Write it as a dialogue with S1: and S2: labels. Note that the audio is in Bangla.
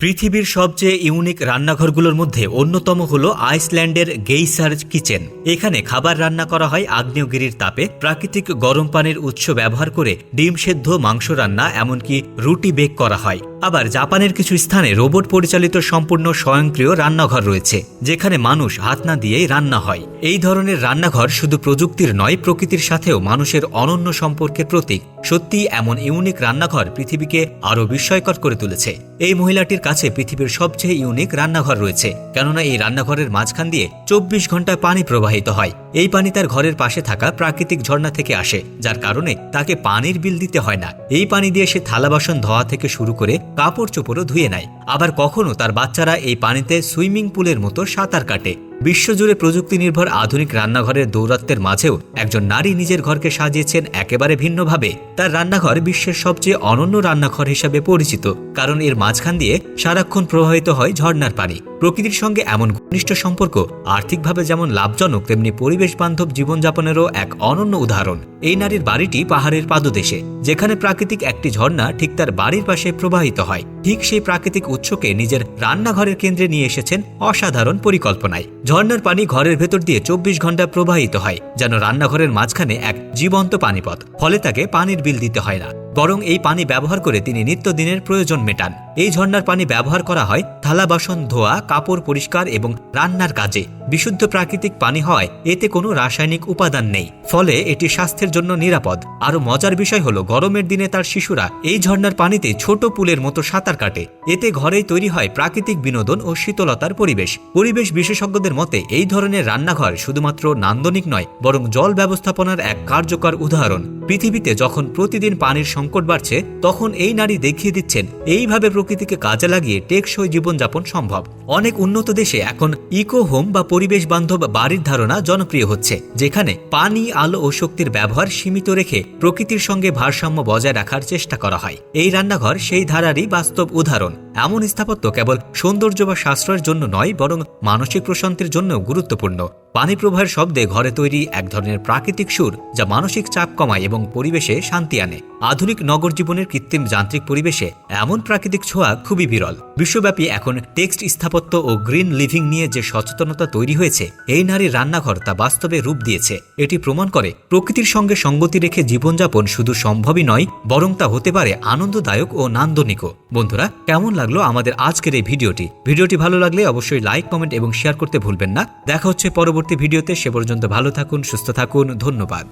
S1: পৃথিবীর সবচেয়ে ইউনিক রান্নাঘরগুলোর মধ্যে অন্যতম হল আইসল্যান্ডের গেইসার কিচেন। এখানে খাবার রান্না করা হয় আগ্নেয়গিরির তাপে। প্রাকৃতিক গরম পানির উৎস ব্যবহার করে ডিম সেদ্ধ মাংস রান্না, এমনকি রুটি বেক করা হয়। আবার জাপানের কিছু স্থানে রোবট পরিচালিত সম্পূর্ণ স্বয়ংক্রিয় রান্নাঘর রয়েছে, যেখানে মানুষ হাত না দিয়েই রান্না হয়। এই ধরনের রান্নাঘর শুধু প্রযুক্তির নয়, প্রকৃতির সাথেও মানুষের অনন্য সম্পর্কের প্রতীক। সত্যি এমন ইউনিক রান্নাঘর পৃথিবীকে আরও বিস্ময়কর করে তুলেছে। এই মহিলাটির কাছে পৃথিবীর সবচেয়ে ইউনিক রান্নাঘর রয়েছে, কেননা এই রান্নাঘরের মাঝখান দিয়ে চব্বিশ ঘন্টায় পানি প্রবাহিত হয়। এই পানি তার ঘরের পাশে থাকা প্রাকৃতিক ঝর্ণা থেকে আসে, যার কারণে তাকে পানির বিল দিতে হয় না। এই পানি দিয়ে সে থালা বাসন ধোয়া থেকে শুরু করে কাপড় চোপড়ও ধুয়ে নেয়। আবার কখনো তার বাচ্চারা এই পানিতে সুইমিং পুলের মতো সাঁতার কাটে। বিশ্বজুড়ে প্রযুক্তি নির্ভর আধুনিক রান্নাঘরের দৌরাত্বের মাঝেও একজন নারী নিজের ঘরকে সাজিয়েছেন একেবারে ভিন্নভাবে। তার রান্নাঘর বিশ্বের সবচেয়ে অনন্য রান্নাঘর হিসাবে পরিচিত, কারণ এর মাঝখান দিয়ে সারাক্ষণ প্রবাহিত হয় ঝর্নার পানি। প্রকৃতির সঙ্গে এমন ঘনিষ্ঠ সম্পর্ক আর্থিকভাবে যেমন লাভজনক, তেমনি পরিবেশ বান্ধব জীবনযাপনেরও এক অনন্য উদাহরণ। এই নারীর বাড়িটি পাহাড়ের পাদদেশে, যেখানে প্রাকৃতিক একটি ঝর্ণা ঠিক তার বাড়ির পাশে প্রবাহিত হয়। ঠিক সেই প্রাকৃতিক উৎসকে নিজের রান্নাঘরের কেন্দ্রে নিয়ে এসেছেন অসাধারণ পরিকল্পনায়। ঝর্ণার পানি ঘরের ভেতর দিয়ে চব্বিশ ঘণ্টা প্রবাহিত হয়, যেন রান্নাঘরের মাঝখানে এক জীবন্ত পানিপথ, ফলে তাকে পানির বিল দিতে হয় না। বরং এই পানি ব্যবহার করে তিনি নিত্যদিনের প্রয়োজন মেটান। এই ঝর্ণার পানি ব্যবহার করা হয় থালা বাসন, ধোয়া, কাপড় পরিষ্কার এবং রান্নার কাজে। বিশুদ্ধ প্রাকৃতিক পানি হয় এতে কোনো রাসায়নিক উপাদান নেই। ফলে এটি স্বাস্থ্যের জন্য নিরাপদ। আরও মজার বিষয় হলো, গরমের দিনে তার শিশুরা এই ঝর্ণার পানিতে ছোট পুলের মতো সাঁতার কাটে। এতে ঘরেই তৈরি হয় প্রাকৃতিক বিনোদন ও শীতলতার পরিবেশ। পরিবেশ বিশেষজ্ঞদের মতে, এই ধরনের রান্নাঘর শুধুমাত্র নান্দনিক নয়, বরং জল ব্যবস্থাপনার এক কার্যকর উদাহরণ। পৃথিবীতে যখন প্রতিদিন পানির সংকট বাড়ছে, তখন এই নারী দেখিয়ে দিচ্ছেন, এইভাবে প্রকৃতিকে কাজে লাগিয়ে টেকসই জীবনযাপন সম্ভব। অনেক উন্নত দেশে এখন ইকো হোম বা পরিবেশ বান্ধব বাড়ির ধারণা জনপ্রিয় হচ্ছে, যেখানে পানি, আলো ও শক্তির ব্যবহার সীমিত রেখে প্রকৃতির সঙ্গে ভারসাম্য বজায় রাখার চেষ্টা করা হয়। এই রান্নাঘর সেই ধারারই বাস্তব উদাহরণ। এমন স্থাপত্য কেবল সৌন্দর্য বা সাশ্রয়ের জন্য নয়, বরং মানসিক প্রশান্তির জন্য গুরুত্বপূর্ণ। পানি প্রবাহের শব্দে ঘরে তৈরি এক ধরনের প্রাকৃতিক সুর, যা মানসিক চাপ কমায় এবং পরিবেশে শান্তি আনে। আধুনিক নগর জীবনের কৃত্রিম যান্ত্রিক পরিবেশে এমন প্রাকৃতিক ছোঁয়া খুবই বিরল। বিশ্বব্যাপী এখন টেক্সট স্থাপত্য ও গ্রিন লিভিং নিয়ে যে সচেতনতা তৈরি হয়েছে, এই নারীর রান্নাঘর তা বাস্তবে রূপ দিয়েছে। এটি প্রমাণ করে, প্রকৃতির সঙ্গে সঙ্গতি রেখে জীবনযাপন শুধু সম্ভবই নয়, বরং তা হতে পারে আনন্দদায়ক ও নান্দনিকও। বন্ধুরা, কেমন লাগল আমাদের আজকের এই ভিডিওটি? ভিডিওটি ভালো লাগলে অবশ্যই লাইক, কমেন্ট এবং শেয়ার করতে ভুলবেন না। দেখা হচ্ছে পরবর্তী ভিডিওতে, সে পর্যন্ত ভালো থাকুন, সুস্থ থাকুন, ধন্যবাদ।